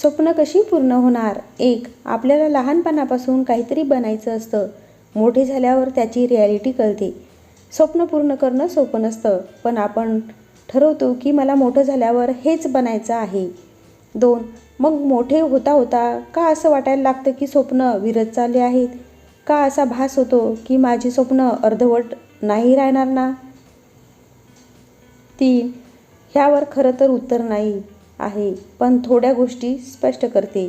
स्वप्न कशी पूर्ण होणार? एक आपल्याला लहानपणापासून काहीतरी बनायचं असतं. मोठे झाल्यावर त्याची रिॲलिटी कळते. स्वप्न पूर्ण करणं सोपं नसतं पण आपण ठरवतो की मला मोठं झाल्यावर हेच बनायचं आहे. दोन मग मोठे होता होता का असं वाटायला लागतं की स्वप्न विरत चालले आहेत? का असा भास होतो की माझी स्वप्न अर्धवट नाही राहणार ना? तीन ह्यावर खरं तर उत्तर नाही. आहे. पण थोड्या गोष्टी स्पष्ट करते.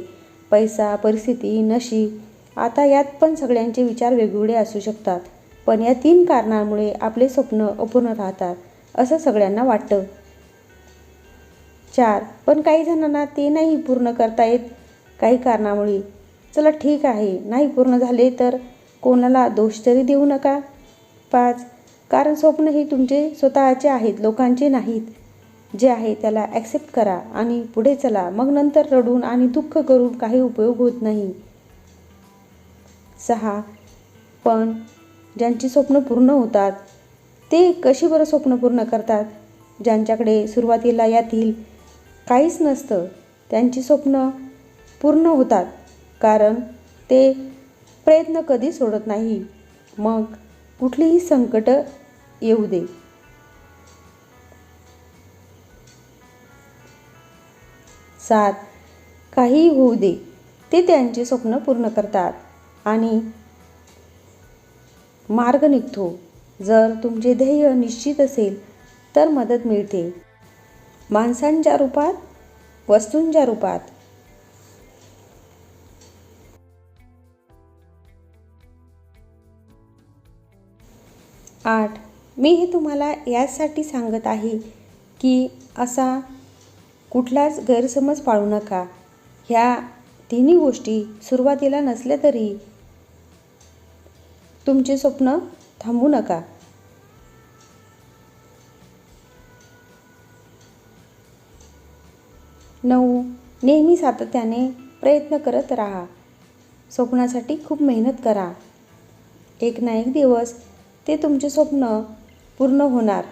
पैसा परिस्थिती नशीब आता यात पण सगळ्यांचे विचार वेगवेगळे असू शकतात. पण या तीन कारणांमुळे आपले स्वप्न अपूर्ण राहतात असं सगळ्यांना वाटतं. चार पण काही जणांना ते नाही पूर्ण करता येत. काही कारणामुळे चला ठीक आहे नाही पूर्ण झाले तर कोणाला दोष तरी देऊ नका. पाच कारण स्वप्न हे तुमचे स्वतःचे आहेत लोकांचे नाहीत. जे आहे त्याला ॲक्सेप्ट करा आणि पुढे चला. मग नंतर रडून आणि दुःख करून काही उपयोग होत नाही. सहा. पण ज्यांची स्वप्न पूर्ण होतात ते कशी बरं स्वप्न पूर्ण करतात? ज्यांच्याकडे सुरुवातीला यातील काहीच नसतं त्यांची स्वप्न पूर्ण होतात. कारण ते प्रयत्न कधी सोडत नाही. मग कुठलीही संकट येऊ दे. सात काहीही होऊ दे ते त्यांचे स्वप्न पूर्ण करतात. आणि मार्ग निघतो. जर तुमचे ध्येय निश्चित असेल तर मदत मिळते. माणसांच्या रूपात वस्तूंच्या रूपात. आठ. मी हे तुम्हाला यासाठी सांगत आहे की असा कुठलाच गैरसमज पाळू नका. ह्या तिन्ही गोष्टी सुरुवातीला नसल्या तरी तुमचे स्वप्न थांबू नका. नऊ नेहमी सातत्याने प्रयत्न करत राहा. स्वप्नासाठी खूप मेहनत करा. एक ना एक दिवस ते तुमचे स्वप्न पूर्ण होणार.